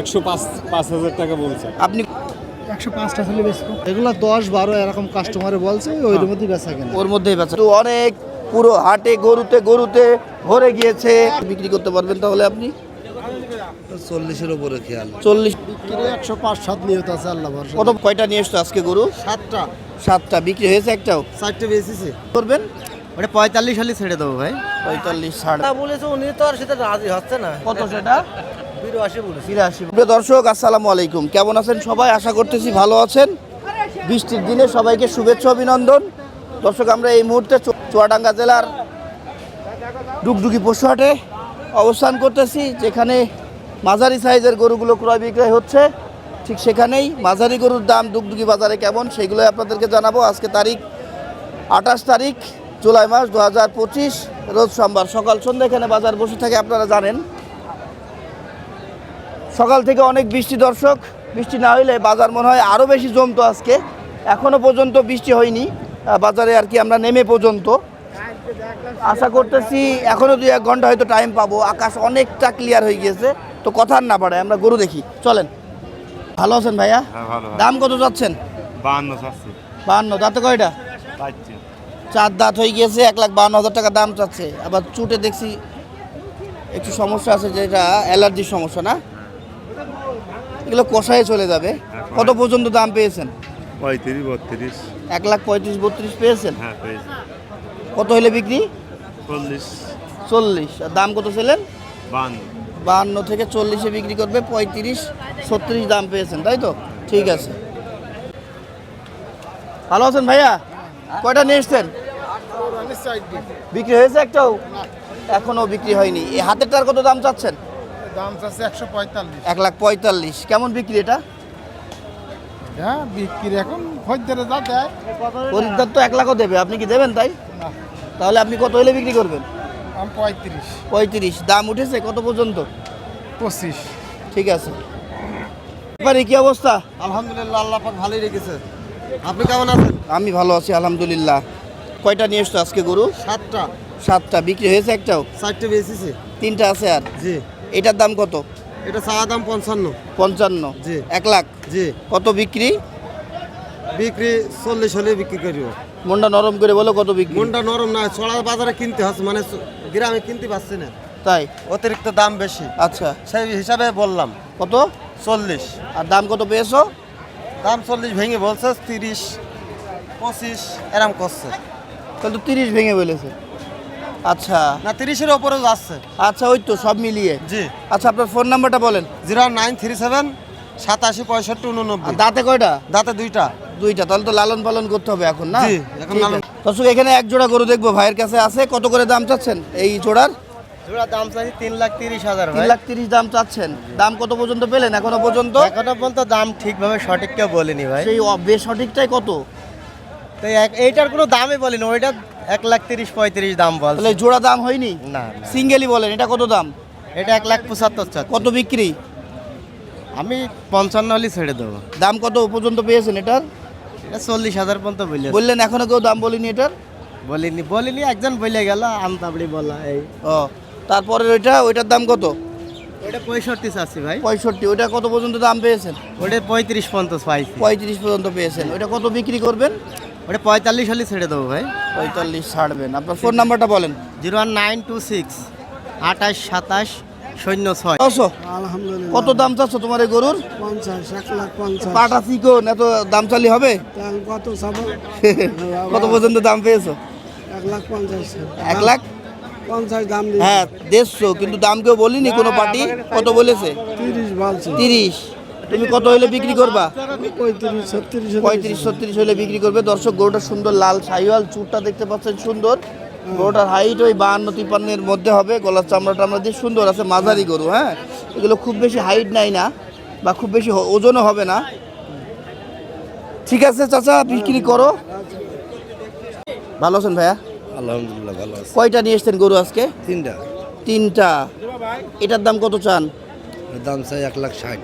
একশো পাঁচ পাঁচ হাজার টাকা বলছে। আপনি একশো পাঁচটা ছেলে বেচবো। এগুলো দশ বারো এরকম কাস্টমারে বলছে ওই মধ্যেই বেচা কেনা। ওর মধ্যেই বেচা। তো অনেক পুরো হাটে গরুতে গরুতে ভরে গিয়েছে। বিক্রি করতে পারবেন তাহলে আপনি? চল্লিশের উপরে খেয়াল। চল্লিশ। বিক্রি একশো পাঁচ সাত নিয়ত আছে আল্লাহ ভরসা। কত কয়টা নিয়ে এসছো আজকে গরু? সাতটা। সাতটা। বিক্রি হয়েছে একটাও? চারটে বেচেছে। করবেন? ওটা পঁয়তাল্লিশ হলে ছেড়ে দেবো ভাই। পঁয়তাল্লিশ সাড়ে বলেছে উনি তো আর সেটা রাজি হচ্ছে না। কত সেটা? দর্শক, আসসালামু আলাইকুম। কেমন আছেন সবাই? আশা করতেছি ভালো আছেন। বৃষ্টির দিনে সবাইকে শুভেচ্ছা, অভিনন্দন। দর্শক, আমরা এই মুহূর্তে চুয়াডাঙ্গা জেলার ডুগডুগি পশুহাটে অবস্থান করতেছি, যেখানে মাঝারি সাইজের গরুগুলো ক্রয় বিক্রয় হচ্ছে। ঠিক সেখানেই মাঝারি গরুর দাম ডুগডুগি বাজারে কেমন সেগুলোই আপনাদেরকে জানাব। আজকে তারিখ আঠাশ তারিখ, জুলাই মাস দু হাজার পঁচিশ, রোজ সোমবার সকাল সন্ধ্যা এখানে বাজার বসে থাকে, আপনারা জানেন। সকাল থেকে অনেক বৃষ্টি দর্শক। বৃষ্টি না হইলে বাজার মনে হয় আরও বেশি জমতো আজকে। এখনও পর্যন্ত বৃষ্টি হয়নি। বাজারে আর কি আমরা নেমে পর্যন্ত। আশা করতেছি এখনও দুই এক ঘণ্টা হয়তো টাইম পাবো। আকাশ অনেকটা ক্লিয়ার হয়ে গিয়েছে। তো কথা না পারে আমরা গরু দেখি। চলেন। ভালো আছেন ভাইয়া? হ্যাঁ দাম কত যাচ্ছেন? বাহান্ন বাহান্ন। দাঁতে কয়টা? চার দাঁত হয়ে গিয়েছে এক লাখ বান্ন হাজার টাকা দাম চাচ্ছে। আবার চুটে দেখছি একটু সমস্যা আছে যেটা অ্যালার্জির সমস্যা না? এগুলো কষায় চলে যাবে। কত পর্যন্ত দাম পেয়েছেন? পঁয়ত্রিশ বত্রিশ। এক লাখ পঁয়ত্রিশ বত্রিশ পেয়েছেন? হ্যাঁ পেয়েছি। কত হলে বিক্রি? চল্লিশ। চল্লিশ। আর দাম কত ছিলেন? বাহান্ন বাহান্ন থেকে চল্লিশে বিক্রি করবে পঁয়ত্রিশ ছত্রিশ দাম পেয়েছেন তাই তো? ঠিক আছে। ভালো আছেন ভাইয়া? কয়টা নিয়ে এসছেন? বিক্রি হয়েছে একটাও? এখনও বিক্রি হয়নি। এই হাতেরটার কত দাম চাচ্ছেন? দাম চাচ্ছে একশো পঁয়তাল্লিশ। এক লাখ পঁয়তাল্লিশ। কেমন বিক্রি এটা? হ্যাঁ বিক্রি এখন খদ্দের যা দেয়। খরিদ্দার তো এক লাখও দেবে। আপনি কি দেবেন তাই? না। তাহলে আপনি কত হলে বিক্রি করবেন? আমি পঁয়ত্রিশ। পঁয়ত্রিশ। দাম উঠেছে কত পর্যন্ত? পঁচিশ। ঠিক আছে। এবারে কি অবস্থা? আলহামদুলিল্লাহ আল্লাহ পাক ভালোই রেখেছে। আপনি কেমন আছেন? আমি ভালো আছি আলহামদুলিল্লাহ। কয়টা নিয়ে এসছো আজকে গরু? সাতটা। সাতটা। বিক্রি হয়েছে একটাও? চারটে বেচেছে। তিনটা আছে আর? জি। এটার দাম কত? এটা চাওয়া দাম পঞ্চান্ন। পঞ্চান্ন। জি। এক লাখ? জি। কত বিক্রি? বিক্রি চল্লিশ হলে বিক্রি করিব। মনটা নরম করে বলো কত বিক্রি? মনটা নরম না ছড়া বাজারে কিনতে হচ্ছে মানে গ্রামে কিনতে পারছি না। তাই? অতিরিক্ত দাম বেশি। আচ্ছা। সেই হিসাবে বললাম। কত? চল্লিশ। আর দাম কত পেয়েছ? দাম চল্লিশ ভেঙে বলছে তিরিশ পঁচিশ এরম করছে। তাহলে তো তিরিশ ভেঙে বলেছে। আচ্ছা। না তিরিশের ওপরেও যাচ্ছে। আচ্ছা ওই তো সব মিলিয়ে। জি। আচ্ছা আপনার ফোন নাম্বারটা বলেন। জিরো নাইন থ্রি সেভেন সাতাশি পঁয়ষট্টি উননব্বই। দাঁতে কয়টা? দাঁতে দুইটা। দুইটা তাহলে তো লালন পালন করতে হবে এখন না? এখন দর্শক এখানে এক জোড়া গরু দেখব ভাইয়ের কাছে আছে। কত করে দাম চাচ্ছেন এই জোড়ার? জোড়া দাম চাইছি তিন লাখ তিরিশ হাজার তিন লাখ তিরিশ দাম চাচ্ছেন। দাম কত পর্যন্ত পেলেন এখনও পর্যন্ত? এখনও পর্যন্ত দাম ঠিকভাবে সঠিক কেউ বলিনি ভাই। সেই বেসঠিকটাই কত? তো এক- এইটার কোনো দামই বলিনি ওইটা এক লাখ তিরিশ পঁয়ত্রিশ দাম বল তাহলে জোড়া দাম হয়নি? না। সিঙ্গেলই বলেন এটা কত দাম? এটা এক লাখ পঁচাত্তর চাচ্ছি। কত বিক্রি? আমি পঞ্চান্ন হলে ছেড়ে দেবো। দাম কত পর্যন্ত পেয়েছেন এটার? এটা চল্লিশ হাজার পর্যন্ত বললে বললেন এখনও কেউ দাম বলিনি এটার? বলিনি বলিনি একজন বলে গেল আমতাবড়ি বলা এই। ও তারপরে ওইটা ওইটার দাম কত? ওইটা পঁয়ষট্টি চাচ্ছি ভাই। পঁয়ষট্টি ওইটা কত পর্যন্ত দাম পেয়েছেন? ওটা পঁয়ত্রিশ পঞ্চাশ পাইছি পঁয়ত্রিশ পর্যন্ত পেয়েছেন। ওইটা কত বিক্রি করবেন? ওটা পঁয়তাল্লিশ হলে ছেড়ে দেবো ভাই। পঁয়তাল্লিশ ছাড়বেন। আপনার ফোন নাম্বারটা বলেন। Zero one nine two six আঠাশ সাতাশ শূন্য ছয়। ছশো আলহামদুলিল্লাহ। কত দাম চাচ্ছ তোমার এই গরুর? পঞ্চাশ এক লাখ পঞ্চাশ। পাটা চিকন এত দাম চালি হবে? কত কত পর্যন্ত দাম পেয়েছ? এক লাখ পঞ্চাশ। এক লাখ? পঞ্চাশ দাম হ্যাঁ দেড়শো কিন্তু দাম কেউ বলিনি কোনো পার্টি? কত বলেছে? তিরিশ বলছে। তিরিশ। তুমি কত হলে বিক্রি করবা? পঁয়ত্রিশ ছত্রিশ হলে বিক্রি করবে। দর্শক গরুটা সুন্দর লাল সাইওয়াল চুরটা দেখতে পাচ্ছেন সুন্দর। গরুটার হাইট ওই বাহান্ন তিপ্পান্নের মধ্যে হবে। গলার চামড়া টামড়া দিয়ে সুন্দর আছে মাঝারি গরু হ্যাঁ? এগুলো খুব বেশি হাইট নাই না বা খুব বেশি ওজনও হবে না। ঠিক আছে চাচা বিক্রি করো। ভালো আছেন ভাইয়া? আলহামদুলিল্লাহ ভালো আছে। কয়টা নিয়ে এসছেন গরু আজকে? তিনটা। তিনটা। এটার দাম কত চান? দাম চাই এক লাখ ষাট।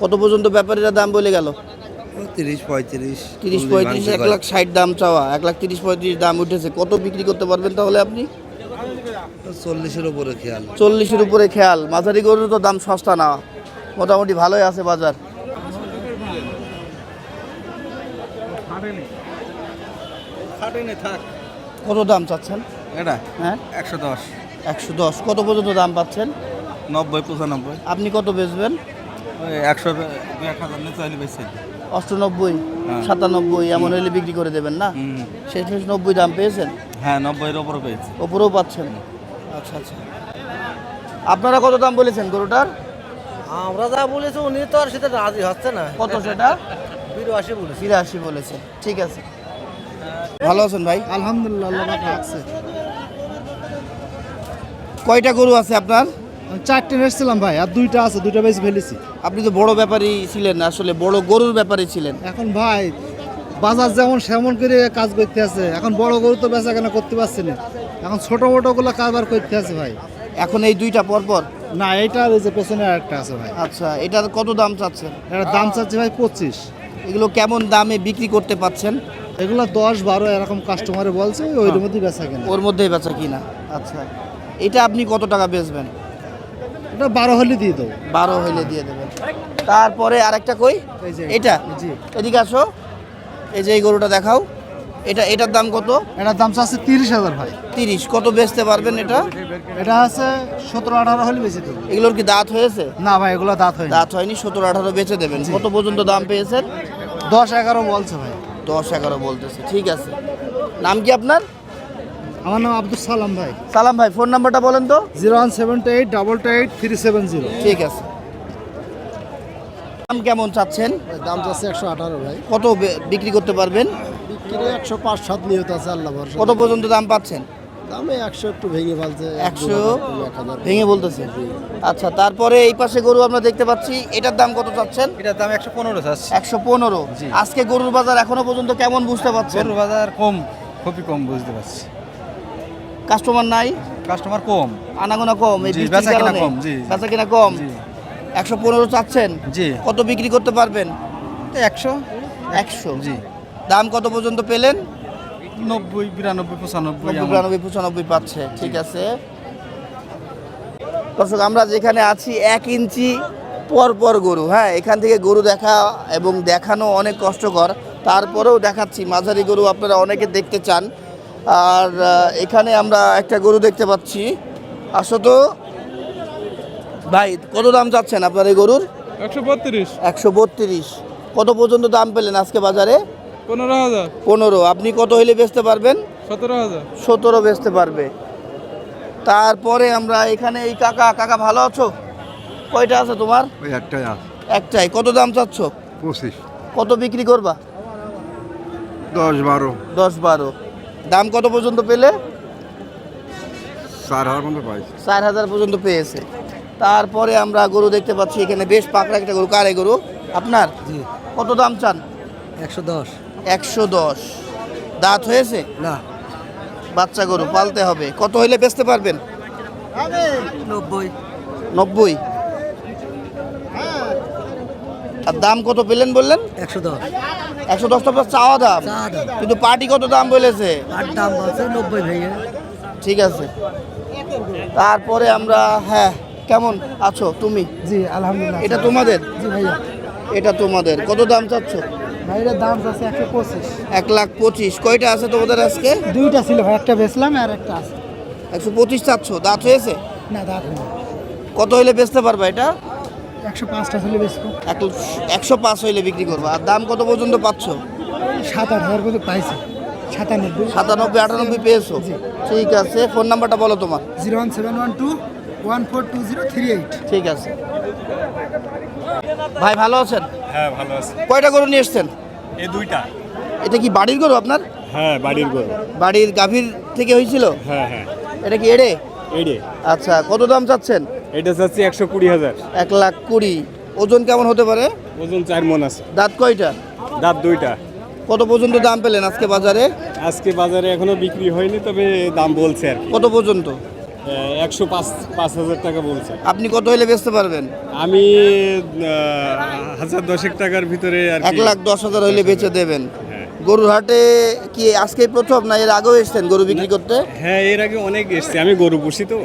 কত পর্যন্ত ব্যাপারীরা দাম বলে গেল? তিরিশ পঁয়ত্রিশ তিরিশ পঁয়ত্রিশ এক লাখ ষাট দাম চাওয়া এক লাখ তিরিশ পঁয়ত্রিশ দাম উঠেছে। কত বিক্রি করতে পারবেন তাহলে আপনি? চল্লিশের উপরে খেয়াল। চল্লিশের উপরে খেয়াল। মাঝারি গরুর তো দাম সস্তা না। মোটামুটি ভালোই আছে বাজার। কত দাম চাচ্ছেন? এটা? হ্যাঁ? একশো দশ। একশো দশ। কত পর্যন্ত দাম পাচ্ছেন? নব্বই পঁচানব্বই। আপনি কত বেচবেন? একশো এক হাজার নিচে হলে বেশি। অষ্টানব্বই হ্যাঁ। সাতানব্বই এমন হলে বিক্রি করে দেবেন না। শেষমেশ নব্বই দাম পেয়েছেন? হ্যাঁ নব্বইয়ের ওপরে পেয়েছি। ওপরেও পাচ্ছেন। আচ্ছা আচ্ছা। আপনারা কত দাম বলেছেন গরুটার? আমরা যা বলেছি উনি তো আর সেটা রাজি হচ্ছে না। কত সেটা? বিরাশি বলেছে। বিরাশি বলেছেন। ঠিক আছে। ভালো আছেন ভাই? আলহামদুলিল্লাহ আল্লাহ রাখছে কয়টা গরু আছে আপনার? চারটে এসেছিলাম ভাই আর দুইটা আছে দুইটা বেশি ফেলেছি। আপনি তো বড় ব্যাপারই ছিলেন আসলে বড় গরুর ব্যাপারী ছিলেন। এখন ভাই বাজার যেমন সেমন করে কাজ করতে আছে এখন বড় গরু তো বেচা কেনা করতে পারছি না। এখন ছোট মোটো গুলো কারবার করতে আছে ভাই। এখন এই দুইটা পরপর? না এটা এই যে পেছনে আরেকটা আছে ভাই। আচ্ছা এটার কত দাম চাচ্ছেন? এটার দাম চাচ্ছে ভাই পঁচিশ। এগুলো কেমন দামে বিক্রি করতে পাচ্ছেন? এগুলো দশ বারো এরকম কাস্টমারে বলছে ওই হ্যাঁ। মধ্যেই বেচা কেনা। ওর মধ্যেই বেচা কিনা। আচ্ছা এটা আপনি কত টাকা বেচবেন? এটা বারো হলে দিয়ে দেবো। বারো হইলে দিয়ে দেবেন। তারপরে আরেকটা কই? এটা। এদিকে আসো। এই যে এই গরুটা দেখাও। এটা এটার দাম কত? এটার দাম চাচ্ছে তিরিশ হাজার ভাই। তিরিশ। কত বেচতে পারবেন এটা? এটা আছে সতেরো আঠারো হলে বেশি দেবো। এগুলোর কি দাঁত হয়েছে? না ভাই এগুলো দাঁত হয় দাঁত হয়নি সতেরো আঠারো বেচে দেবেন। কত পর্যন্ত দাম পেয়েছেন? দশ এগারো বলছে ভাই। দশ এগারো বলতেছে। ঠিক আছে। নাম কি আপনার? আমার নাম আব্দুল সালাম ভাই। সালাম ভাই ফোন নাম্বারটা বলেন তো। Zero one seven two eight double two eight three seven zero. ঠিক আছে। দাম কেমন চাচ্ছেন? দাম যাচ্ছে একশো আঠারো ভাই। কত বে- বিক্রি করতে পারবেন? বিক্রি একশো পাঁচ সাত নিয়ত আছে আল্লাহ ভরসা। কত পর্যন্ত দাম পাচ্ছেন? দামে একশো একটু ভেঙে ফেলছে একশো ভেঙে বলতেছে আচ্ছা তারপরে এই পাশে গরু আমরা দেখতে পাচ্ছি এটার দাম কত চাচ্ছেন? এটার দাম একশো পনেরো চাচ্ছি। একশো পনেরো। আজকে গরুর বাজার এখনও পর্যন্ত কেমন বুঝতে পারছেন গরুর বাজার কম খুবই কম বুঝতে পারছি। কাস্টমার নাই। কাস্টমার কম। আনাগোনা কম এই বেচা কিনা কম, জি, জি। বেচা কিনা কম। জি। একশো পনেরো চাচ্ছেন। জি। কত বিক্রি করতে পারবেন? একশো। একশো। জি। দাম কত পর্যন্ত পেলেন? নব্বই বিরানব্বই পঁচানব্বই নব্বই বিরানব্বই পঁচানব্বই পাচ্ছে। ঠিক আছে। দর্শক আমরা যেখানে আছি এক ইঞ্চি পর পর গরু হ্যাঁ? এখান থেকে গরু দেখা এবং দেখানো অনেক কষ্টকর। তারপরেও দেখাচ্ছি। মাঝারি গরু আপনারা অনেকে দেখতে চান। আর এখানে আমরা একটা গরু দেখতে পাচ্ছি। আসো তো। ভাই কত দাম চাচ্ছেন আপনার এই গরুর? একশো বত্রিশ। একশো বত্রিশ। কত পর্যন্ত দাম পেলেন আজকে বাজারে? পনেরো হাজার। পনেরো। আপনি কত হইলে বেচতে পারবেন? সতেরো হাজার। সতেরো বেচতে পারবে। তারপরে আমরা এখানে এই কাকা কাকা ভালো আছো? কয়টা আছে তোমার? ওই একটাই একটাই। কত দাম চাচ্ছ? পঁচিশ। কত বিক্রি করবা? দশ বারো। দশ বারো। দাম কত পর্যন্ত পেলে? চার হাজার পর্যন্ত পেয়েছে। তারপরে আমরা গরু দেখতে পাচ্ছি এখানে বেশ পাকড়া একটা গরু। কার গরু? আপনার? কত দাম চান? একশো দশ। একশো দশ। দাঁত হয়েছে? না। বাচ্চা গরু পালতে হবে। কত হইলে বেচতে পারবেন? নব্বই। নব্বই। আর দাম কত পেলেন বললেন? একশো দশ। একশো দশ টাকা চাওয়া দাম। কিন্তু পার্টি কত দাম বলেছে? আর দাম বলছে নব্বই ভেঙে ঠিক আছে। তারপরে আমরা হ্যাঁ কেমন আছো তুমি? জি আলহামদুলিল্লাহ এটা তোমাদের? জি ভাইয়া। এটা তোমাদের। কত দাম চাচ্ছ? ভাই এটার দাম যাচ্ছে একশো পঁচিশ। এক লাখ পঁচিশ। কয়টা আছে তোমাদের আজকে? দুইটা ছিল ভাই একটা বেচলাম আর একটা আছে। একশো পঁচিশ চাচ্ছ। দাঁত হয়েছে? না দাঁত কত হইলে বেচতে পারবা এটা? একশো পাঁচটা ছিল বেচবো। এক একশো পাঁচ হইলে বিক্রি করব। আর দাম কত পর্যন্ত পাচ্ছ? সাত আট হাজার করে পাইছি। সাতানব্বই। সাতানব্বই আটানব্বই পেয়েছ? ঠিক আছে ফোন নাম্বারটা বলো তোমার। Zero one seven one two one four two zero three eight. ঠিক আছে। ভাই ভালো আছেন? হ্যাঁ ভালো আছে। কয়টা গরু নিয়ে এসছেন? এই দুইটা। এটা কি বাড়ির গরু আপনার? হ্যাঁ বাড়ির গরু। বাড়ির গাভীর থেকে হয়েছিল? হ্যাঁ হ্যাঁ। এটা কি এড়ে? এইটে আচ্ছা কত দাম চাচ্ছেন? এটা চাচ্ছি একশো কুড়ি হাজার। এক লাখ কুড়ি। ওজন কেমন হতে পারে? ওজন চার মন আছে। দাঁত কয়টা? দাঁত দুইটা। কত পর্যন্ত দাম পেলেন আজকে বাজারে? আজকে বাজারে এখনও বিক্রি হয়নি তবে দাম বলছে আর কত পর্যন্ত? একশো পাঁচ পাঁচ হাজার টাকা বলছে। আপনি কত হলে বেচতে পারবেন? আমি হাজার দশেক টাকার ভিতরে আর এক লাখ দশ হাজার হইলে বেচে দেবেন। হ্যাঁ। গরুর হাটে কি আজকে প্রথম না এর আগেও এসছেন গরু বিক্রি করতে? হ্যাঁ এর আগে অনেক এসছে। আমি গরু পুষি তো।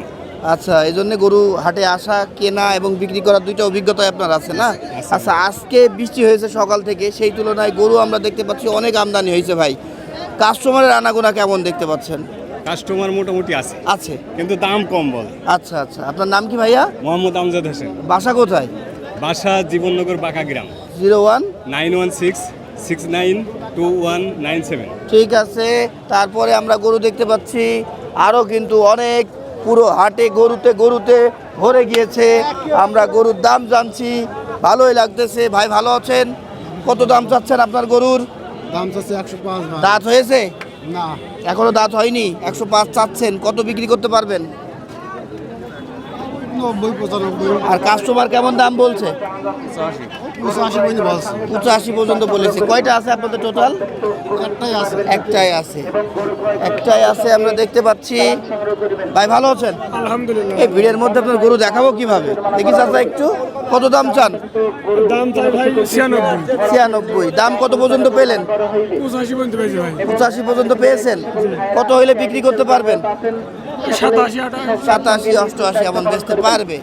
আচ্ছা এই জন্য গরু হাটে আসা কেনা এবং বিক্রি করার দুইটা অভিজ্ঞতা আপনার আছে না? আচ্ছা আজকে বৃষ্টি হয়েছে সকাল থেকে সেই তুলনায় গরু আমরা দেখতে পাচ্ছি অনেক আমদানি হয়েছে ভাই। কাস্টমারের আনাগোনা কেমন দেখতে পাচ্ছেন? কাস্টমার মোটামুটি আছে। আছে? কিন্তু দাম কম বলে। আচ্ছা আচ্ছা। আপনার নাম কি ভাইয়া? মোহাম্মদ আমজাদ হোসেন। বাসা কোথায়? বাসা জীবননগর বাঁকা গ্রাম। Zero one? Nine one six six nine two one nine seven. ঠিক আছে। তারপরে আমরা গরু দেখতে পাচ্ছি আরও কিন্তু অনেক পুরো হাটে গরুতে গরুতে ভরে গিয়েছে। আমরা গরুর দাম জানছি। ভালোই লাগতেছে। ভাই ভালো আছেন? কত দাম চাচ্ছেন আপনার গরুর? দাম চাচ্ছে একশো পাঁচ দাঁত হয়েছে? না। এখনও দাঁত হয়নি? একশো পাঁচ চাচ্ছেন। কত বিক্রি করতে পারবেন? আর কাস্টমার কেমন দাম বলছে? পঁচাশি পর্যন্ত বলছে। কয়টা আছে আপনাদের টোটাল একটাই আছে। একটাই আছে। একটাই আছে আমরা দেখতে পাচ্ছি। ভাই ভালো আছেন? আলহামদুলিল্লাহ। এই ভিড়ের মধ্যে আপনার গরু দেখাবো কীভাবে? দেখি চাচা একটু। কত দাম চান? দাম চাই ভাই ছিয়ানব্বই। ছিয়ানব্বই। দাম কত পর্যন্ত পেলেন? পঁচাশি পর্যন্ত পেয়েছি ভাই। পঁচাশি পর্যন্ত পেয়েছেন? কত হইলে বিক্রি করতে পারবেন? সাতাশি সাতাশি অষ্টআশি এমন বেচতে পারবে।